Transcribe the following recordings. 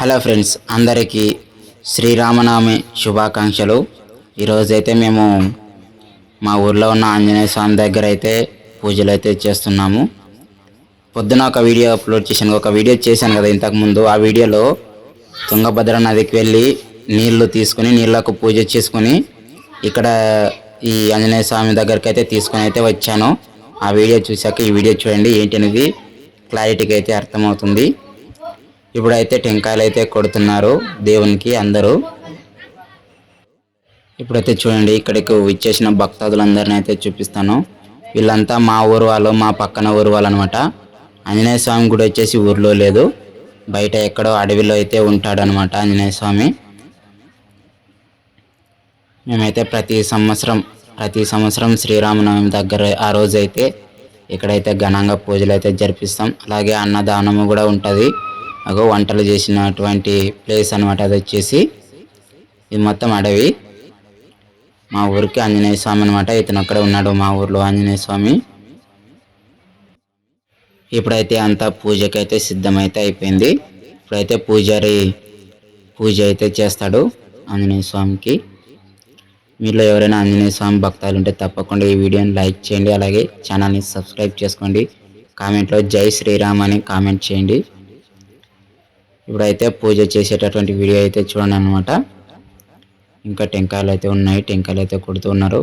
Hello friends అందరికీ శ్రీరామనవమి శుభాకాంక్షలు. ఈరోజైతే మేము మా ఊర్లో ఉన్న ఆంజనేయ స్వామి దగ్గర అయితే పూజలు అయితే చేస్తున్నాము. పొద్దున ఒక వీడియో అప్లోడ్ చేశాను. ఒక వీడియో చేశాను కదా ఇంతకుముందు ఆ వీడియోలో తుంగభద్ర నదికి వెళ్ళి నీళ్ళు తీసుకుని నీళ్ళకు పూజ చేసుకుని ఇక్కడ ఈ ఆంజనేయ స్వామి దగ్గరికి అయితే తీసుకొని అయితే వచ్చాను. ఆ వీడియో చూశాక ఈ వీడియో చూడండి ఏంటి అనేది క్లారిటీగా అయితే అర్థమవుతుంది. ఇప్పుడైతే టెంకాయలు అయితే కొడుతున్నారు దేవునికి అందరూ. ఇప్పుడైతే చూడండి ఇక్కడికి విచ్చేసిన భక్తాదులందరినీ అయితే చూపిస్తాను. వీళ్ళంతా మా ఊరు వాళ్ళు మా పక్కన ఊరు వాళ్ళు అనమాట ఆంజనేయ స్వామి గుడి వచ్చేసి ఊర్లో లేదు. బయట ఎక్కడో అడవిలో అయితే ఉంటాడనమాట ఆంజనేయ స్వామి. మేమైతే ప్రతి సంవత్సరం ప్రతి సంవత్సరం శ్రీరామనవమి దగ్గర ఆ రోజైతే ఇక్కడైతే ఘనంగా పూజలు అయితే జరిపిస్తాం. అలాగే అన్నదానము కూడా ఉంటుంది. అగో వంటలు చేసినటువంటి ప్లేస్ అనమాట అది వచ్చేసి. ఇది మొత్తం అడవి. మా ఊరికి ఆంజనేయ స్వామి అనమాట ఇతను అక్కడ ఉన్నాడు మా ఊర్లో ఆంజనేయ స్వామి. ఇప్పుడైతే అంతా పూజకైతే సిద్ధమైతే అయిపోయింది. ఇప్పుడైతే పూజారి పూజ అయితే చేస్తాడు ఆంజనేయ స్వామికి. మీలో ఎవరైనా ఆంజనేయ స్వామి భక్తాలు ఉంటే తప్పకుండా ఈ వీడియోని లైక్ చేయండి. అలాగే ఛానల్ని సబ్స్క్రైబ్ చేసుకోండి. కామెంట్లో జై శ్రీరామ్ అని కామెంట్ చేయండి. ఇప్పుడైతే పూజ చేసేటటువంటి వీడియో అయితే చూడండి అనమాట ఇంకా టెంకాయలు అయితే ఉన్నాయి టెంకాయలు అయితే కొడుతున్నారు.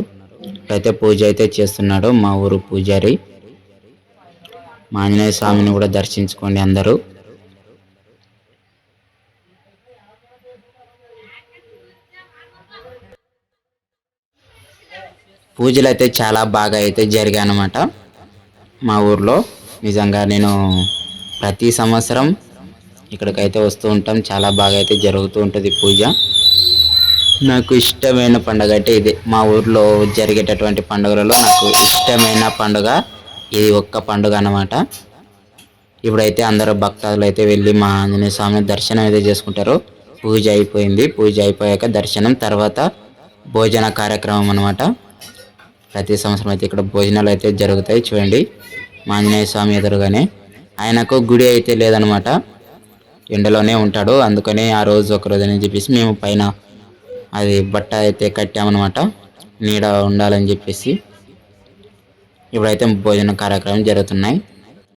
ఇప్పుడైతే పూజ అయితే చేస్తున్నాడు మా ఊరు పూజారి. మా ఆంజనేయ స్వామిని కూడా దర్శించుకోండి అందరూ. పూజలు అయితే చాలా బాగా అయితే జరిగాయి అన్నమాట మా ఊర్లో. నిజంగా నేను ప్రతి సంవత్సరం ఇక్కడికైతే వస్తూ ఉంటాం. చాలా బాగా అయితే జరుగుతూ ఉంటుంది పూజ. నాకు ఇష్టమైన పండుగ అంటే ఇది. మా ఊర్లో జరిగేటటువంటి పండుగలలో నాకు ఇష్టమైన పండుగ ఇది ఒక్క పండుగ అనమాట ఇప్పుడైతే అందరూ భక్తాదులు అయితే వెళ్ళి మా ఆంజనేయ స్వామి దర్శనం అయితే చేసుకుంటారు. పూజ అయిపోయింది. పూజ అయిపోయాక దర్శనం తర్వాత భోజన కార్యక్రమం అనమాట ప్రతి సంవత్సరం అయితే ఇక్కడ భోజనాలు అయితే జరుగుతాయి. చూడండి. మా ఆంజనేయ స్వామి ఎదురుగానే. ఆయనకు గుడి అయితే లేదనమాట ఎండలోనే ఉంటాడు. అందుకని ఆ రోజు ఒక రోజు అని చెప్పేసి మేము పైన అది బట్ట అయితే కట్టామన్నమాట. నీడ ఉండాలని చెప్పేసి ఇప్పుడైతే భోజన కార్యక్రమం జరుగుతున్నాయి.